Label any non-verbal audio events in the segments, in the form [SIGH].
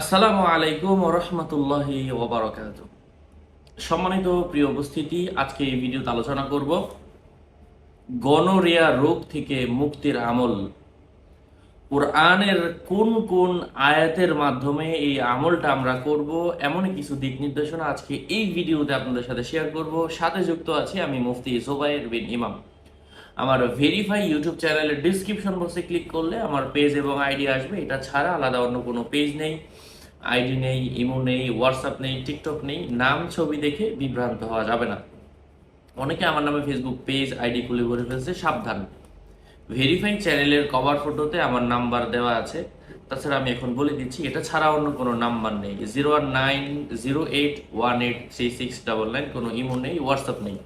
আসসালামু আলাইকুম রহমতুল্লাহি ওবরাকাত সম্মানিত প্রিয় উপস্থিতি, আজকে এই ভিডিওতে আলোচনা করব গনোরিয়া রোগ থেকে মুক্তির আমল। কোরআনের কোন কোন আয়াতের মাধ্যমে এই আমলটা আমরা করব, এমনই কিছু দিক নির্দেশনা আজকে এই ভিডিওতে আপনাদের সাথে শেয়ার করব। সাথে যুক্ত আছি আমি মুফতি জোবায়ের বিন ইমাম। আমার ভেরিফাই ইউটিউব চ্যানেলের ডিসক্রিপশন বক্সে ক্লিক করলে আমার পেজ এবং আইডি আসবে। এটা ছাড়া আলাদা অন্য কোনো পেজ নেই। আইডি নেই ইমো নেই হোয়াটসঅ্যাপ নেই টিকটক নেই। নাম, ছবি দেখে বিভ্রান্ত হওয়া যাবে না। অনেকে আমার নামে ফেসবুক পেজ আইডি খুলে ভরে ফেলছে, সাবধান। ভেরিফাই চ্যানেলের কভার ফটোতে আমার নাম্বার দেওয়া আছে। তাছাড়া আমি এখন বলে দিচ্ছি, এটা ছাড়া অন্য কোনো নাম্বার নেই। Zero one nine zero eight one eight three six double nine কোনো ইমো নেই হোয়াটসঅ্যাপ নেই।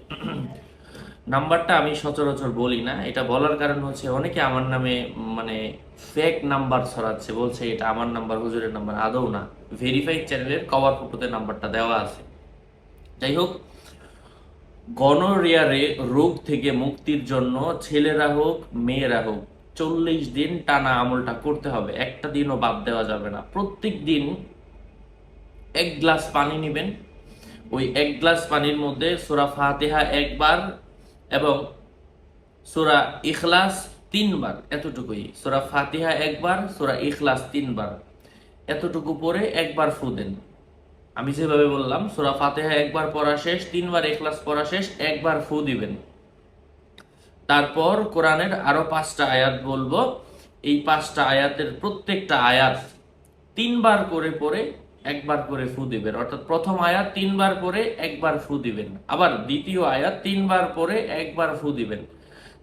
নাম্বারটা আমি সচরাচর বলি না। এটা বলার কারণ হচ্ছে অনেকে আমার নামে মানে ফেক নাম্বার ছড়াচ্ছে, বলছে এটা আমার নাম্বার, হুজুরের নাম্বার, আদৌ না। ভেরিফাইড চ্যানেলের কভার ফটোতে নাম্বারটা দেওয়া আছে। যাই হোক গনোরিয়া রোগ থেকে মুক্তির জন্য ছেলেরা হোক, মেয়েরা হোক, চল্লিশ দিন টানা আমলটা করতে হবে। একটা দিনও বাদ দেওয়া যাবে না। প্রত্যেক দিন এক গ্লাস পানি নেবেন। ওই এক গ্লাস পানির মধ্যে সুরা ফাতেহা একবার এবং সুরা ইখলাস তিনবার, এতটুকুই। সুরা ফাতিহা একবার, সুরা ইখলাস তিনবার। এতটুকু পরে একবার ফু দেন। আমি যেভাবে বললাম, সুরা ফাতেহা একবার পড়া শেষ, তিনবার ইখলাস পড়া শেষ, একবার ফু দিবেন। তারপর কোরআনের আরও পাঁচটা আয়াত বলব। এই পাঁচটা আয়াতের প্রত্যেকটা আয়াত তিনবার করে পড়ে একবার করে ফু দিবেন। অর্থাৎ প্রথম আয়াত তিনবার পরে একবার ফু দিবেন। আবার দ্বিতীয় আয়াত তিনবার পরে একবার ফু দিবেন।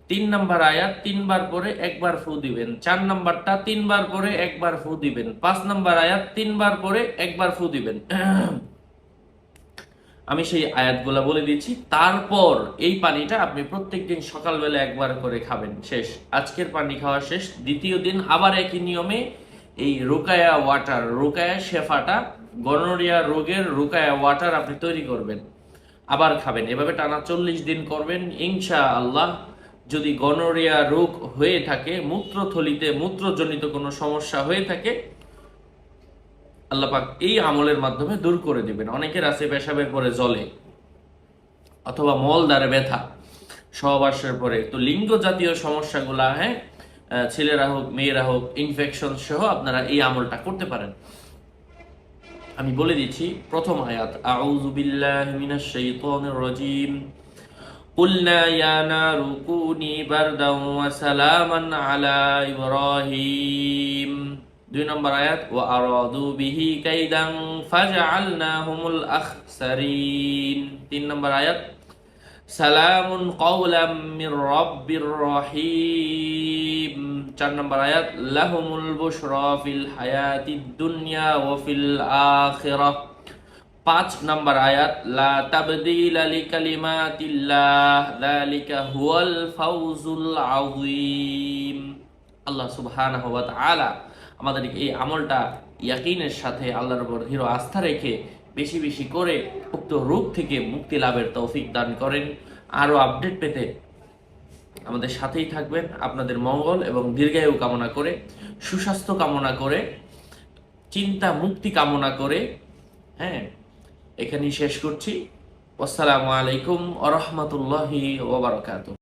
তিন নাম্বার আয়াত তিনবার পরে একবার ফু দিবেন। চার নাম্বারটা তিনবার পরে একবার ফু দিবেন। পাঁচ নাম্বার আয়াত তিনবার পরে একবার ফু দিবেন। [CLEARS THROAT] আমি সেই আয়াতগুলা বলে দিচ্ছি। তারপর এই পানিটা আপনি প্রত্যেকদিন সকালবেলা একবার করে খাবেন। শেষ। আজকের পানি খাওয়া শেষ। দ্বিতীয় দিন আবার একই নিয়মে এই রোকায়া ওয়াটার, রোকায়া শেফাটা গনোরিয়া রোগের রোকায়া ওয়াটার আপনি তৈরি করবেন, আবার খাবেন। এভাবে টানা চল্লিশ দিন করবেন। ইনশা আল্লাহ যদি গনোরিয়া রোগ হয়ে থাকে, মূত্রথলিতে মূত্রজনিত কোনো সমস্যা হয়ে থাকে, আল্লাপাক এই আমলের মাধ্যমে দূর করে দিবেন। অনেকের আছে পেশাবের পরে জলে অথবা মলদারে ব্যথা সহবাসের পরে। তো লিঙ্গ জাতীয় সমস্যাগুলা হ্যাঁ ছেলেরা হোক মেয়েরা হোক ইনফেকশন সহ আপনারা এই আমলটা করতে পারেন আমি বলে দিচ্ছি প্রথম আয়াত আউযু বিল্লাহি মিনাশ শাইতানির রাজিম قلنا يا نار كوني بردا وسلاما على إبراهيم দুই নম্বর আয়াত ওয়া আরাদু বিহি কাইদান ফাজআলনাহুমুল আখসারিন তিন নম্বর আয়াত সালামুন কওলাম মির রাব্বির রহিম। চার নম্বর আয়াত, লাহুমুল বুশরা ফিল হায়াতিদ দুনিয়া ওয়া ফিল আখিরাহ পাঁচ নম্বর আয়াত, লা তাবদিলা লিকালিমাতিল্লাহ, যালিকা হুয়াল ফাউজুল আযীম। আল্লাহ সুবহানাহু ওয়া তাআলা আমাদের এই আমলটা ইয়াকিনের সাথে আল্লাহর উপর দৃঢ় আস্থা রেখে বেশি বেশি করে উক্ত রোগ থেকে মুক্তি লাভের তৌফিক দান করেন। আরও আপডেট পেতে আমাদের সাথেই থাকবেন। আপনাদের মঙ্গল এবং দীর্ঘায়ু কামনা করে, সুস্বাস্থ্য কামনা করে, চিন্তা মুক্তি কামনা করে। হ্যাঁ এখানেই শেষ করছি। আসসালামু আলাইকুম আ রহমতুল্লাহি